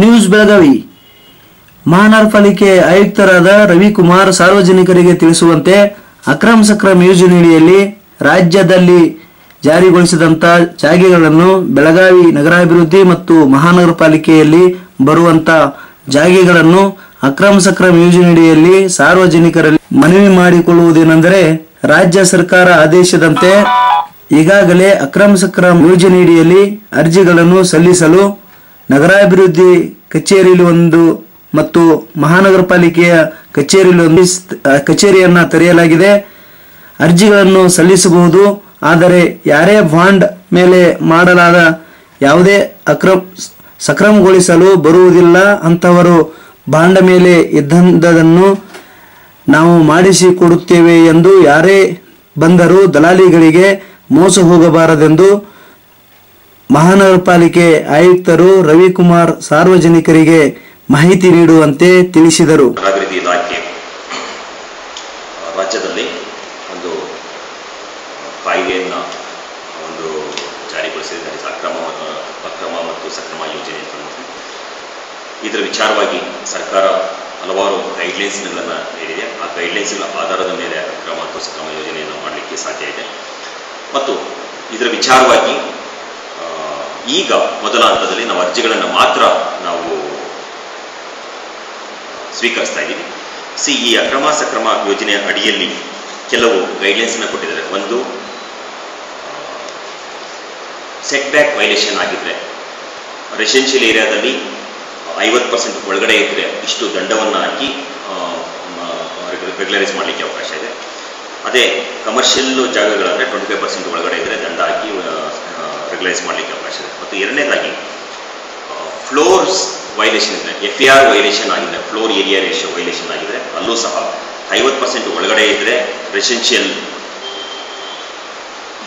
News Belagavi. ಮಹಾನಗರ ಪಾಲಿಕೆ ಆಯುಕ್ತರಾದ ರವಿಕುಮಾರ್ ಸಾರ್ವಜನಿಕರಿಗೆ ತಿಳಿಸುವಂತೆ ಅಕ್ರಮ ಸಕ್ರಮ ಯೋಜನೆಯಡಿಯಲ್ಲಿ ರಾಜ್ಯದಲ್ಲಿ ಜಾರಿಗೊಳಿಸಿದಂತ ಜಾಗೆಗಳನ್ನು ಬೆಳಗಾವಿ ನಗರಾಭಿವೃದ್ಧಿ ಮತ್ತು ಮಹಾನಗರ ಪಾಲಿಕೆಯಲ್ಲಿ ಬರುವಂತ ಜಾಗೆಗಳನ್ನು ಅಕ್ರಮ ಸಕ್ರಮ ಯೋಜನೆಯಡಿಯಲ್ಲಿ ಸಾರ್ವಜನಿಕರಲ್ಲಿ ಮನವಿ ಮಾಡಿಕೊಳ್ಳುವುದೇನೆಂದರೆ ರಾಜ್ಯ ಸರ್ಕಾರ ಆದೇಶದಂತೆ ಈಗಾಗಲೇ ಅಕ್ರಮ ಸಕ್ರಮ ಯೋಜನೆಯಡಿಯಲ್ಲಿ ಅರ್ಜಿಗಳನ್ನು ಸಲ್ಲಿಸಲು ನಗರಾಭಿವೃದ್ಧಿ ಕಚೇರಿಯಲ್ಲಿ ಒಂದು ಮತ್ತು ಮಹಾನಗರ ಪಾಲಿಕೆಯ ಕಚೇರಿಯಲ್ಲಿ ಒಂದು ಕಚೇರಿಯನ್ನ ತೆರೆಯಲಾಗಿದೆ. ಅರ್ಜಿಗಳನ್ನು ಸಲ್ಲಿಸಬಹುದು, ಆದರೆ ಯಾರೇ ಬಾಂಡ್ ಮೇಲೆ ಮಾಡಲಾದ ಯಾವುದೇ ಅಕ್ರಮ, ಸಕ್ರಮಗೊಳಿಸಲು ಬರುವುದಿಲ್ಲ ಅಂತವರು ಬಾಂಡ್ ಮೇಲೆ ಇದ್ದಂಥದನ್ನು ನಾವು ಮಾಡಿಸಿ ಕೊಡುತ್ತೇವೆ ಎಂದು ಯಾರೇ ಬಂದರೂ ದಲಾಲಿಗಳಿಗೆ ಮೋಸ ಹೋಗಬಾರದೆಂದು ಮಹಾನಗರ ಪಾಲಿಕೆ ಆಯುಕ್ತರು ರವಿಕುಮಾರ್ ಸಾರ್ವಜನಿಕರಿಗೆ ಮಾಹಿತಿ ನೀಡುವಂತೆ ತಿಳಿಸಿದರು. ನಗರಾಭಿವೃದ್ಧಿ ಇಲಾಖೆ, ರಾಜ್ಯದಲ್ಲಿ ಒಂದು, ಕಾಯ್ದೆಯನ್ನು ಒಂದು ಜಾರಿಗೊಳಿಸಿದ್ದಾರೆ ಅಕ್ರಮ ಅಕ್ರಮ ಮತ್ತು ಸಕ್ರಮ ಯೋಜನೆ. ಇದರ ವಿಚಾರವಾಗಿ ಸರ್ಕಾರ ಹಲವಾರು ಗೈಡ್ಲೈನ್ಸ್ಗಳನ್ನು ನೀಡಿದೆ. ಆ ಗೈಡ್ಲೈನ್ಸ್ಗಳ ಆಧಾರದ ಮೇಲೆ ಅಕ್ರಮ ಮತ್ತು ಸಕ್ರಮ ಯೋಜನೆಯನ್ನು ಮಾಡಲಿಕ್ಕೆ ಸಾಧ್ಯ ಇದೆ. ಮತ್ತು ಇದರ ವಿಚಾರವಾಗಿ ಈಗ ಮೊದಲ ಹಂತದಲ್ಲಿ ನಾವು ಅರ್ಜಿಗಳನ್ನು ಮಾತ್ರ ನಾವು ಸ್ವೀಕರಿಸ್ತಾ ಇದ್ದೀವಿ. ಸಿ, ಈ ಅಕ್ರಮ ಸಕ್ರಮ ಯೋಜನೆಯ ಅಡಿಯಲ್ಲಿ ಕೆಲವು ಗೈಡ್ಲೈನ್ಸ್ನ ಕೊಟ್ಟಿದ್ದಾರೆ. ಒಂದು ಸೆಟ್ ಬ್ಯಾಕ್ ವೈಲೇಷನ್ ಆಗಿದ್ದರೆ ರೆಸಿಡೆನ್ಷಿಯಲ್ ಏರಿಯಾದಲ್ಲಿ ಐವತ್ತು ಪರ್ಸೆಂಟ್ ಒಳಗಡೆ ಇದ್ದರೆ ಇಷ್ಟು ದಂಡವನ್ನು ಹಾಕಿ ರೆಗ್ಯುಲರೈಸ್ ಮಾಡಲಿಕ್ಕೆ ಅವಕಾಶ ಇದೆ. ಅದೇ ಕಮರ್ಷಿಯಲ್ ಜಾಗಗಳಂದರೆ ಟ್ವೆಂಟಿ ಫೈವ್ ಪರ್ಸೆಂಟ್ ಒಳಗಡೆ ಇದ್ದರೆ ದಂಡ ಹಾಕಿ ರೆಗ್ಯುಲೈಸ್ ಮಾಡಲಿಕ್ಕೆ ಮತ್ತು ಎರಡನೇದಾಗಿ ಫ್ಲೋರ್ಸ್ ವೈಲೇಷನ್ ಇದೆ ಎಫ್ ಆರ್ ವೈಲೇಷನ್ ಆಗಿದೆ ಫ್ಲೋರ್ ಏರಿಯಾ ರೇಷಿಯೋ ವೈಲೇಷನ್ ಆಗಿದೆ, ಅಲ್ಲೂ ಸಹ ಐವತ್ತು ಪರ್ಸೆಂಟ್ ಒಳಗಡೆ ಇದ್ದರೆ ರೆಸಿಡೆನ್ಷಿಯಲ್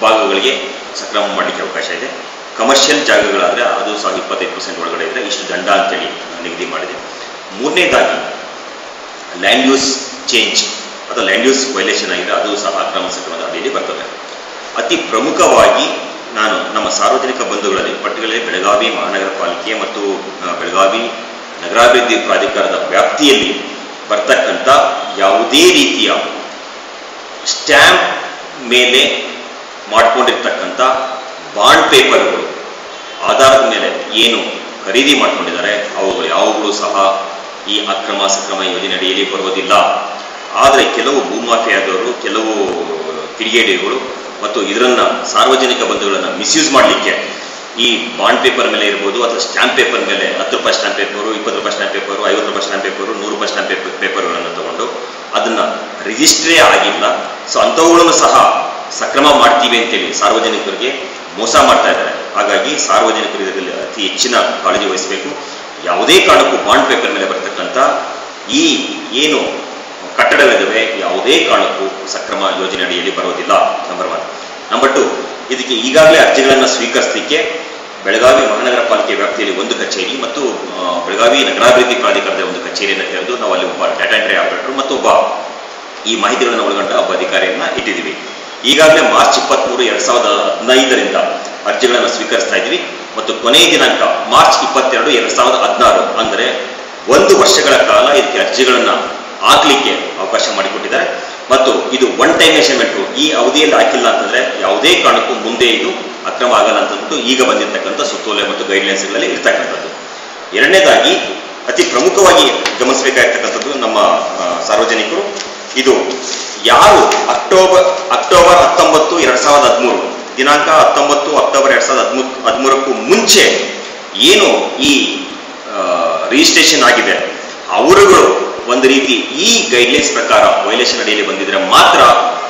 ಭಾಗಗಳಿಗೆ ಸಕ್ರಮ ಮಾಡಲಿಕ್ಕೆ ಅವಕಾಶ ಇದೆ. ಕಮರ್ಷಿಯಲ್ ಜಾಗಗಳಾದರೆ ಅದು ಸಹ ಇಪ್ಪತ್ತೈದು ಪರ್ಸೆಂಟ್ ಒಳಗಡೆ ಇದ್ದರೆ ಇಷ್ಟು ದಂಡ ಅಂತೇಳಿ ನಿಗದಿ ಮಾಡಿದೆ. ಮೂರನೇದಾಗಿ ಲ್ಯಾಂಡ್ ಯೂಸ್ ಚೇಂಜ್ ಅಥವಾ ಲ್ಯಾಂಡ್ ಯೂಸ್ ವೈಲೇಷನ್ ಆಗಿದೆ, ಅದು ಸಹ ಅಕ್ರಮ ಸಕ್ರಮದ ಅಡಿಯಲ್ಲಿ ಬರ್ತದೆ. ಅತಿ ಪ್ರಮುಖವಾಗಿ ನಾನು ನಮ್ಮ ಸಾರ್ವಜನಿಕ ಬಂಧುಗಳಲ್ಲಿ ಪಟ್ಟಿಗಳಲ್ಲಿ ಬೆಳಗಾವಿ ಮಹಾನಗರ ಪಾಲಿಕೆ ಮತ್ತು ಬೆಳಗಾವಿ ನಗರಾಭಿವೃದ್ಧಿ ಪ್ರಾಧಿಕಾರದ ವ್ಯಾಪ್ತಿಯಲ್ಲಿ ಬರ್ತಕ್ಕಂಥ ಯಾವುದೇ ರೀತಿಯ ಸ್ಟ್ಯಾಂಪ್ ಮೇಲೆ ಮಾಡಿಕೊಂಡಿರ್ತಕ್ಕಂಥ ಬಾಂಡ್ ಪೇಪರ್ಗಳು, ಆಧಾರದ ಮೇಲೆ ಏನು ಖರೀದಿ ಮಾಡಿಕೊಂಡಿದ್ದಾರೆ, ಅವುಗಳು ಯಾವಾಗಲೂ ಸಹ ಈ ಅಕ್ರಮ ಸಕ್ರಮ ಯೋಜನೆ ಅಡಿಯಲ್ಲಿ ಬರುವುದಿಲ್ಲ. ಆದರೆ ಕೆಲವು ಭೂಮಾಫಿಯಾದವರು, ಕೆಲವು ಕಿಡಿಗೇಡಿಗಳು ಮತ್ತು ಇದರನ್ನ ಸಾರ್ವಜನಿಕ ಬಂಧುಗಳನ್ನು ಮಿಸ್ಯೂಸ್ ಮಾಡಲಿಕ್ಕೆ ಈ ಬಾಂಡ್ ಪೇಪರ್ ಮೇಲೆ ಇರ್ಬೋದು ಅಥವಾ ಸ್ಟ್ಯಾಂಪ್ ಪೇಪರ್ ಮೇಲೆ ಹತ್ತು ರೂಪಾಯಿ ಸ್ಟ್ಯಾಂಪ್ ಪೇಪರು ಇಪ್ಪತ್ತು ರೂಪಾಯಿ ಸ್ಟ್ಯಾಂಪ್ ಪೇಪರು ಐವತ್ತು ರೂಪಾಯಿ ಸ್ಟ್ಯಾಂಪ್ ಪೇಪರು ನೂರು ರೂಪಾಯಿ ಸ್ಟ್ಯಾಂಪ್ ಪೇಪರ್ ಪೇಪರ್ಗಳನ್ನು ತಗೊಂಡು ಅದನ್ನು ರಿಜಿಸ್ಟ್ರೇ ಆಗಿಲ್ಲ. ಸೊ ಅಂಥವುಗಳನ್ನು ಸಹ ಸಕ್ರಮ ಮಾಡ್ತೀವಿ ಅಂತೇಳಿ ಸಾರ್ವಜನಿಕರಿಗೆ ಮೋಸ ಮಾಡ್ತಾ ಇದ್ದಾರೆ. ಹಾಗಾಗಿ ಸಾರ್ವಜನಿಕರು ಇದರಲ್ಲಿ ಅತಿ ಹೆಚ್ಚಿನ ಕಾಳಜಿ ವಹಿಸಬೇಕು. ಯಾವುದೇ ಕಾರಣಕ್ಕೂ ಬಾಂಡ್ ಪೇಪರ್ ಮೇಲೆ ಬರ್ತಕ್ಕಂಥ ಈ ಏನು ಕಟ್ಟಡಗಳಿದ್ದಾವೆ ಯಾವುದೇ ಕಾರಣಕ್ಕೂ ಸಕ್ರಮ ಯೋಜನೆ ಅಡಿಯಲ್ಲಿ ಬರೋದಿಲ್ಲ ನಂಬರ್ ಒನ್ ನಂಬರ್ ಟು ಇದಕ್ಕೆ ಈಗಾಗಲೇ ಅರ್ಜಿಗಳನ್ನು ಸ್ವೀಕರಿಸಲಿಕ್ಕೆ ಬೆಳಗಾವಿ ಮಹಾನಗರ ಪಾಲಿಕೆ ವ್ಯಾಪ್ತಿಯಲ್ಲಿ ಒಂದು ಕಚೇರಿ ಮತ್ತು ಬೆಳಗಾವಿ ನಗರಾಭಿವೃದ್ಧಿ ಪ್ರಾಧಿಕಾರದ ಒಂದು ಕಚೇರಿಯನ್ನು ತೆರೆದು ನಾವು ಅಲ್ಲಿ ಒಬ್ಬ ಡಾಟಾ ಎಂಟ್ರಿ ಆಪರೇಟರ್ ಮತ್ತು ಒಬ್ಬ ಈ ಮಾಹಿತಿಗಳನ್ನು ಒಳಗೊಂಡ ಒಬ್ಬ ಅಧಿಕಾರಿಯನ್ನು ಇಟ್ಟಿದ್ದೀವಿ. ಈಗಾಗಲೇ ಮಾರ್ಚ್ ಇಪ್ಪತ್ತ್ಮೂರು ಎರಡು ಸಾವಿರದ ಹದಿನೈದರಿಂದ ಅರ್ಜಿಗಳನ್ನು ಸ್ವೀಕರಿಸ್ತಾ ಇದ್ವಿ ಮತ್ತು ಕೊನೆಯ ದಿನಾಂಕ ಮಾರ್ಚ್ ಇಪ್ಪತ್ತೆರಡು ಎರಡು ಸಾವಿರದ ಹದಿನಾರು, ಅಂದರೆ ಒಂದು ವರ್ಷಗಳ ಕಾಲ ಇದಕ್ಕೆ ಅರ್ಜಿಗಳನ್ನು ಹಾಕ್ಲಿಕ್ಕೆ ಅವಕಾಶ ಮಾಡಿಕೊಟ್ಟಿದ್ದಾರೆ. ಮತ್ತು ಇದು ಒನ್ ಟೈಮ್ ಮೆಷರ್ಮೆಂಟು ಈ ಅವಧಿಯಲ್ಲಿ ಹಾಕಿಲ್ಲ ಅಂತಂದ್ರೆ ಯಾವುದೇ ಕಾರಣಕ್ಕೂ ಮುಂದೆ ಇದು ಅಕ್ರಮ ಆಗಲ್ಲ ಅಂತಂದ್ಬಿಟ್ಟು ಈಗ ಬಂದಿರತಕ್ಕಂಥ ಸುತ್ತೋಲೆ ಮತ್ತು ಗೈಡ್ಲೈನ್ಸ್ಗಳಲ್ಲಿ ಇರ್ತಕ್ಕಂಥದ್ದು. ಎರಡನೇದಾಗಿ, ಅತಿ ಪ್ರಮುಖವಾಗಿ ಗಮನಿಸಬೇಕಾಗಿರ್ತಕ್ಕಂಥದ್ದು ನಮ್ಮ ಸಾರ್ವಜನಿಕರು. ಇದು ಯಾರು ಅಕ್ಟೋಬರ್ ಅಕ್ಟೋಬರ್ ಹತ್ತೊಂಬತ್ತು ಎರಡ್ ಸಾವಿರದ ಹದಿಮೂರು, ದಿನಾಂಕ ಹತ್ತೊಂಬತ್ತು ಅಕ್ಟೋಬರ್ ಎರಡ್ ಸಾವಿರದ ಹದಿಮೂರು, ಹದಿಮೂರಕ್ಕೂ ಮುಂಚೆ ಏನು ಈ ರಿಜಿಸ್ಟ್ರೇಷನ್ ಆಗಿದೆ, ಅವರುಗಳು ಒಂದು ರೀತಿ ಈ ಗೈಡ್ಲೈನ್ಸ್ ಪ್ರಕಾರ ವೈಲೇಷನ್ ಅಡಿಯಲ್ಲಿ ಬಂದಿದ್ರೆ ಮಾತ್ರ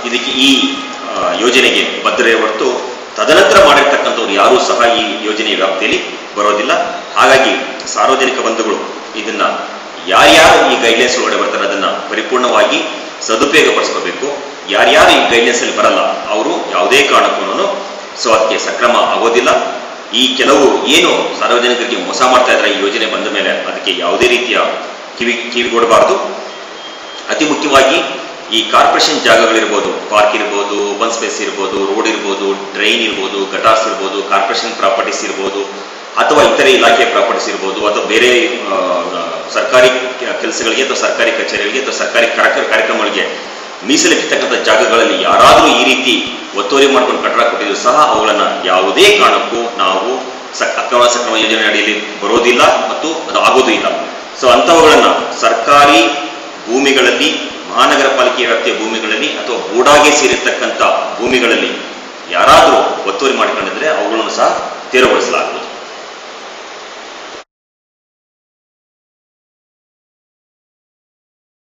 ಇದಕ್ಕೆ ಈ ಯೋಜನೆಗೆ ಬದ್ಧರೇ ಹೊರತು ತದನಂತರ ಮಾಡಿರ್ತಕ್ಕಂಥವ್ರು ಯಾರೂ ಸಹ ಈ ಯೋಜನೆಯ ವ್ಯಾಪ್ತಿಯಲ್ಲಿ ಬರೋದಿಲ್ಲ. ಹಾಗಾಗಿ ಸಾರ್ವಜನಿಕ ಬಂಧುಗಳು ಇದನ್ನ ಯಾರ್ಯಾರು ಈ ಗೈಡ್ಲೈನ್ಸ್ ಒಳಗಡೆ ಬರ್ತಾರೆ ಅದನ್ನ ಪರಿಪೂರ್ಣವಾಗಿ ಸದುಪಯೋಗ ಪಡಿಸ್ಕೋಬೇಕು ಯಾರ್ಯಾರು ಈ ಗೈಡ್ಲೈನ್ಸ್ ಅಲ್ಲಿ ಬರಲ್ಲ ಅವರು ಯಾವುದೇ ಕಾರಣಕ್ಕೂ ಸೊ ಅದಕ್ಕೆ ಸಕ್ರಮ ಆಗೋದಿಲ್ಲ. ಈ ಕೆಲವು ಏನು ಸಾರ್ವಜನಿಕರಿಗೆ ಮೋಸ ಮಾಡ್ತಾ ಇದ್ದಾರೆ ಈ ಯೋಜನೆ ಬಂದ ಮೇಲೆ ಅದಕ್ಕೆ ಯಾವುದೇ ರೀತಿಯ ಕಿವಿ ಕೊಡಬಾರ್ದು ಅತಿ ಮುಖ್ಯವಾಗಿ ಈ ಕಾರ್ಪೊರೇಷನ್ ಜಾಗಗಳಿರ್ಬೋದು, ಪಾರ್ಕ್ ಇರ್ಬೋದು, ಓಪನ್ ಸ್ಪೇಸ್ ಇರ್ಬೋದು, ರೋಡ್ ಇರ್ಬೋದು, ಡ್ರೈನ್ ಇರ್ಬೋದು, ಗಟಾರ್ಸ್ ಇರ್ಬೋದು, ಕಾರ್ಪೊರೇಷನ್ ಪ್ರಾಪರ್ಟೀಸ್ ಇರ್ಬೋದು, ಅಥವಾ ಇತರೆ ಇಲಾಖೆಯ ಪ್ರಾಪರ್ಟೀಸ್ ಇರ್ಬೋದು, ಅಥವಾ ಬೇರೆ ಸರ್ಕಾರಿ ಕೆಲಸಗಳಿಗೆ ಅಥವಾ ಸರ್ಕಾರಿ ಕಚೇರಿಗಳಿಗೆ ಅಥವಾ ಸರ್ಕಾರಿ ಕಾರ್ಯ- ಕಾರ್ಯಕ್ರಮಗಳಿಗೆ ಮೀಸಲಿಟ್ಟಿರ್ತಕ್ಕಂಥ ಜಾಗಗಳಲ್ಲಿ ಯಾರಾದರೂ ಈ ರೀತಿ ಒತ್ತುವರಿ ಮಾಡ್ಕೊಂಡು ಕಟ್ಟಡ ಕೊಟ್ಟಿದ್ರು ಸಹ ಅವುಗಳನ್ನು ಯಾವುದೇ ಕಾರಣಕ್ಕೂ ನಾವು ಸಕ್, ಅಕ್ರಮ ಸಕ್ರಮ ಯೋಜನೆ ಅಡಿಯಲ್ಲಿ ಬರೋದಿಲ್ಲ ಮತ್ತು ಅದು ಆಗೋದೂ ಇಲ್ಲ. ಸೊ ಅಂಥವುಗಳನ್ನು ಸರ್ಕಾರಿ ಭೂಮಿಗಳಲ್ಲಿ ಮಹಾನಗರ ಪಾಲಿಕೆ ವ್ಯಾಪ್ತಿಯ ಭೂಮಿಗಳಲ್ಲಿ ಅಥವಾ ಗೂಡಾಗೆ ಸೇರಿರ್ತಕ್ಕಂಥ ಭೂಮಿಗಳಲ್ಲಿ ಯಾರಾದರೂ ಒತ್ತುವರಿ ಮಾಡಿಕೊಂಡಿದ್ರೆ ಅವುಗಳನ್ನು ಸಹ ತೆರವುಗೊಳಿಸಲಾಗುವುದು.